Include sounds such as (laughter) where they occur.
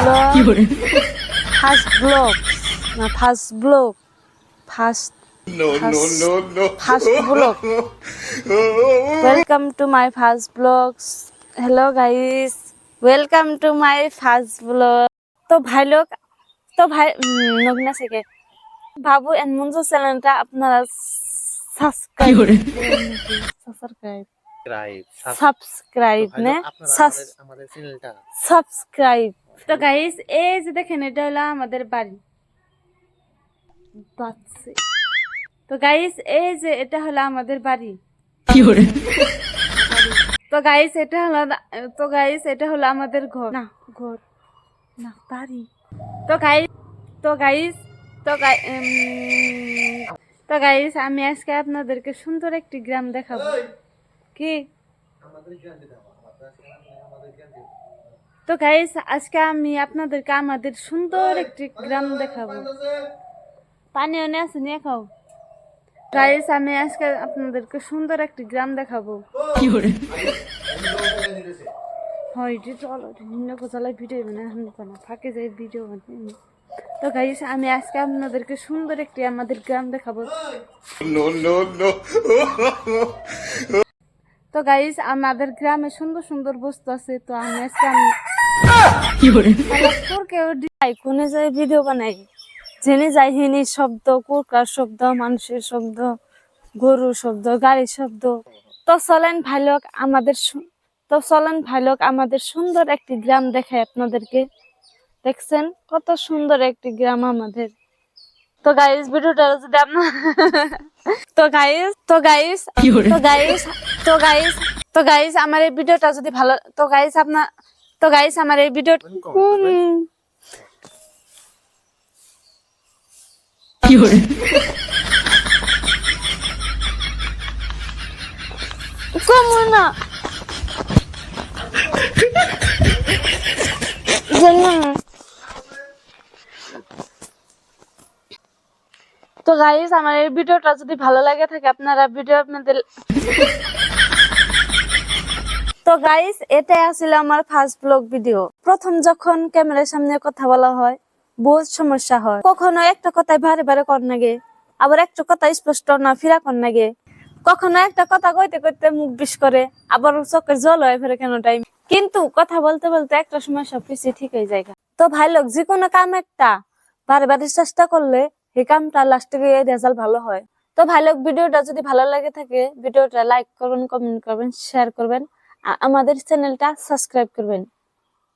Blog. First blog. No, first blog. First No, no, no, no. first blog. Welcome to my first vlogs. Hello guys, welcome to my first vlog. তো ভাই লোক তো ভাই নগ্না থেকে বাবু and Manju চ্যানেলটা আপনারা subscribe subscribe subscribe নে? আমাদের- চ্যানেলটা সাবস্ক্রাইব তো গাইস এই যে দেখেন এটা হলো আমাদের বাড়ি। বাচ্চা তো গাইস এই যে এটা হলো আমাদের বাড়ি। তো গাইস এটা হলো তো গাইস এটা হলো আমাদের ঘর। না ঘর। না বাড়ি। তো গাইস তো গাইস তো গাই- উম, তো গাইস আমি আজকে আপনাদেরকে সুন্দর একটি গ্রাম দেখাবো। কি তো গাইস আজকে আমি আপনাদেরকে আমাদের সুন্দর একটি গ্রাম দেখাবো। পানি অনে আছে নিয়ে খাও। গাইস আমি আজকে আপনাদেরকে সুন্দর একটি গ্রাম দেখাবো। হয় এটি চলো নিম্ন কোচালায় ভিডিও বানায় এখন না ফাঁকে যাই ভিডিও বানাই। তো গাইস আমি আজকে আপনাদেরকে সুন্দর একটি আমাদের গ্রাম দেখাবো. (laughs) তো গাইস আমাদের গ্রামে সুন্দর সুন্দর বস্তু আছে, তো আমি আজকে আমি কোনে যাই ভিডিও বানাই? জেনে যাই হিনি শব্দ, কুরকার শব্দ, মানুষের শব্দ, গরুর শব্দ, গাড়ির শব্দ। তো চলেন ভাইলোক আমাদের তো চলেন ভাইলোক আমাদের সুন্দর একটি গ্রাম দেখায় আপনাদেরকে। দেখছেন? কত সুন্দর একটি গ্রাম আমাদের। তো গাইস ভিডিওটা যদি আপনার তো গাইস তো গাইস তো গাইস তো গাইস তো গাইস আমার এই ভিডিওটা যদি ভালো তো গাইস আপনার তো গাইস আমার এই ভিডিও কমো না জানো তো গাইস আমার এই ভিডিওটা যদি ভালো লাগে থাকে, আপনারা ভিডিও আপনাদের তো গাইস এটাই আসলে আমার ফার্স্ট ব্লগ ভিডিও প্রথম যখন ক্যামেরার সামনে কথা বলা হয়, বহুত সমস্যা হয়। কখনো একটা কথাই বারে বারে কর নাগে আবার একটা কথা স্পষ্ট না ফিরা কর নাগে কখনো একটা কথা কইতে কইতে মুখ বিষ করে, আবার চোখের জল হয় ফেরে কেন টাইম কিন্তু কথা বলতে বলতে একটা সময় সবকিছু ঠিক হয়ে যায় তো ভাই লোক, যে কোনো কাম একটা, বারে বারে চেষ্টা করলে এই তার লাস্টে রেজাল্ট ভালো হয়। তো ভাই লোক ভিডিওটা যদি ভালো লাগে থাকে ভিডিওটা লাইক করবেন কমেন্ট করবেন শেয়ার করবেন আমাদের চ্যানেলটা সাবস্ক্রাইব করবেন